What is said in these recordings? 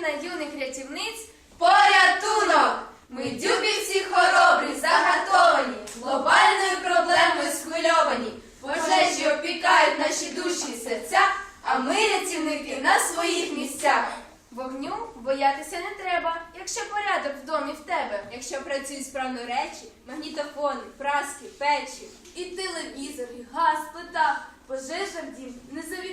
дружина юних рятівниць Порятунок! Ми дюбі всі хоробрі, загартовані, глобальною проблемою схвильовані. Пожежі опікають наші душі і серця, а ми, рятівники, на своїх місцях. вогню боятися не треба, якщо порядок в домі в тебе. Якщо працюють справно речі, магнітофони, праски, печі. І телевізор, і газ, плита, пожежа в дім не завіта.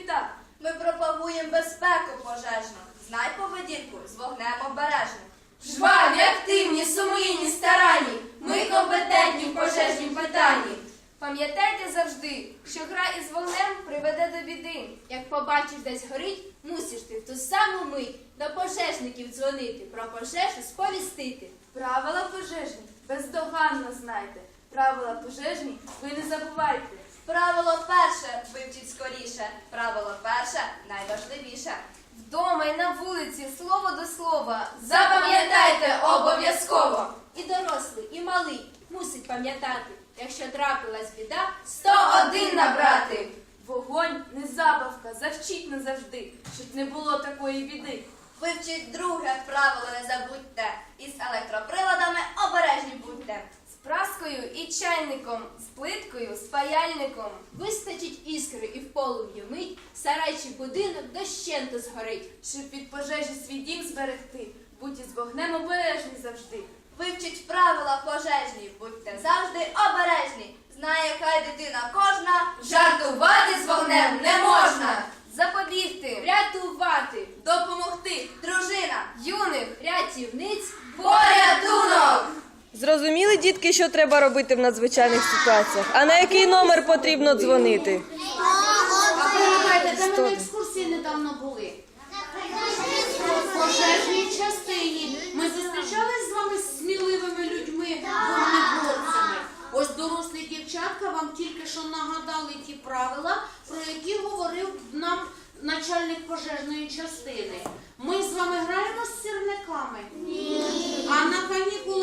Ми безпеку пожежну. Знай поведінку з вогнем обережно. Жваві, активні, сумлінні, старанні. Ми компетентні в пожежнім питанні. Пам'ятайте завжди, що гра із вогнем приведе до біди. Як побачиш десь горить, мусиш ти в ту саму мить до пожежників дзвонити, про пожежу сповістити. Правила пожежні бездоганно знайте. Правила пожежні ви не забувайте. Правило перше вивчіть скоріше. Правило перше найважливіше. Вдома і на вулиці слово до слова. Запам'ятайте обов'язково. І дорослий, і малий мусить пам'ятати, якщо трапилась біда, 101 набрати. Вогонь не забавка, завчіть назавжди, щоб не було такої біди. Вивчіть друге правило, не забудьте. Із електроприладами обережні будьте. З праскою чайником, з плиткою, з паяльником. Вистачить іскри і в полум'ю мить, сарайчий будинок дощенту згорить. Щоб від пожежі свій дім зберегти, будь із вогнем обережні завжди. Вивчіть правила пожежні, будьте завжди обережні. Знає, хай дитина кожна, жартувати з вогнем не можна. Запобігти Рятувати, допомогти, дружина, юних рятівниць! Зрозуміли, дітки, що треба робити в надзвичайних ситуаціях? А на який номер потрібно дзвонити? А пригадайте, де ми на екскурсії недавно були? Пожежній частині. Ми зустрічались з вами з сміливими людьми, вогнеборцями. Ось дорослі дівчатка вам тільки що нагадали ті правила, про які говорив нам начальник пожежної частини. Ми з вами граємо з сірниками.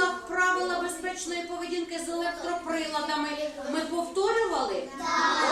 На правила безпечної поведінки з електроприладами ми повторювали? Так.